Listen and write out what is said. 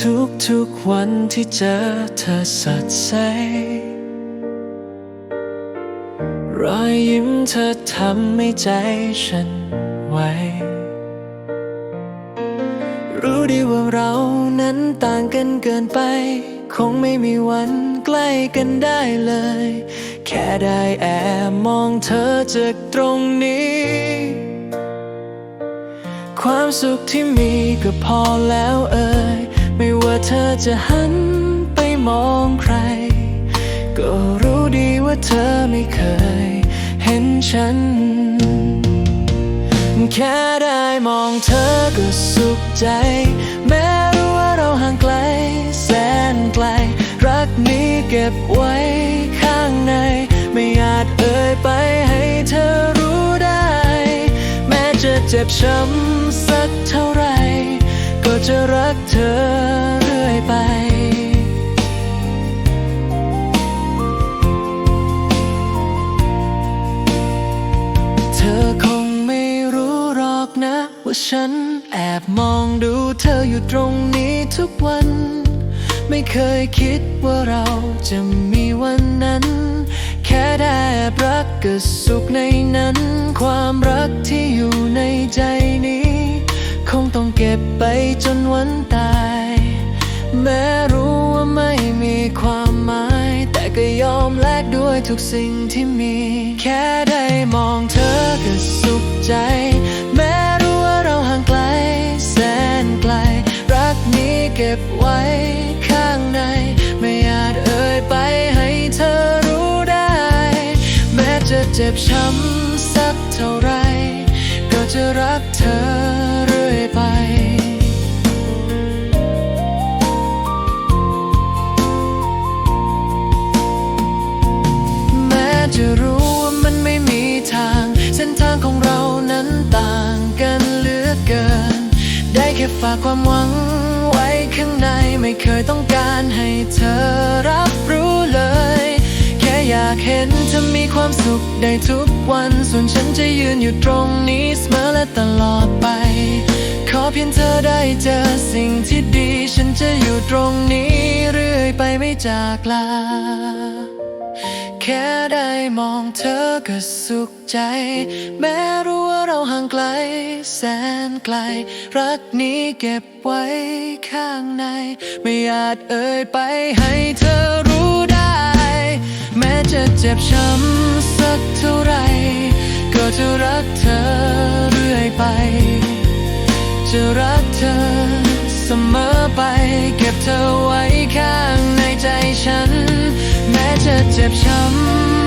ทุกๆวันที่เจอเธอสดใส รอยยิ้มเธอทำให้ใจฉันไหว รู้ดีว่าเรานั้นต่างกันเกินไป คงไม่มีวันใกล้กันได้เลย แค่ได้แอบมองเธอจากตรงนี้ความสุขที่มีก็พอแล้วเอ่ย ว่าเธอจะหันไปมองใคร ก็รู้ดีว่าเธอไม่เคยเห็นฉัน แค่ได้มองเธอก็สุขใจ แม้รู้ว่าเราห่างไกล แสนไกล รักนี้เก็บไว้ข้างใน ไม่อาจเอ่ยไปให้เธอรู้ได้ แม้จะเจ็บช้ำสักเท่าไหรก็จะรักเธอ ว่าฉันแอบมองดูเธออยู่ตรงนี้ทุกวัน ไม่เคยคิดว่าเราจะมีวันนั้น แค่ได้แอบรักก็สุขในนั้น ความรักที่อยู่ในใจนี้ คงต้องเก็บไปจนวันตาย แม้รู้ว่าไม่มีความหมาย แต่ก็ยอมแลกด้วยทุกสิ่งที่มี แค่ได้มองเธอก็สุขใจ แม้ ก็บไว้ข้างใน ไม่อาจเอ่ยไปให้เธอรู้ได้ แม้จะเจ็บช้ำสักเท่าไร ก็จะรักเธอเรื่อยไปแม้จะรู้ว่ามันไม่มีทาง เส้นทางของเรานั้นต่างกันเหลือเกิน ได้แค่ฝากความหวัง ข้างในไม่เคยต้องการให้เธอรับรู้เลย แค่อยากเห็นเธอมีความสุขได้ทุกวัน ส่วนฉันจะยืนอยู่ตรงนี้เสมอและตลอดไป ขอเพียงเธอได้เจอสิ่งที่ดี ฉันจะอยู่ตรงนี้เรื่อยไปไม่จากลา แค่ได้มองเธอก็สุขใจ แม้รู้ว่าเราห่างไกล แสนไกล รักนี้เก็บไว้ข้างใน ไม่อาจเอ่ยไปให้เธอรู้ได้ แม้จะเจ็บช้ำสักเท่าไร ก็จะรักเธอเรื่อยไป จะรักเธอเสมอไป เก็บเธอไว้ข้างในใจฉัน จะเจ็บช้ำทุกวัน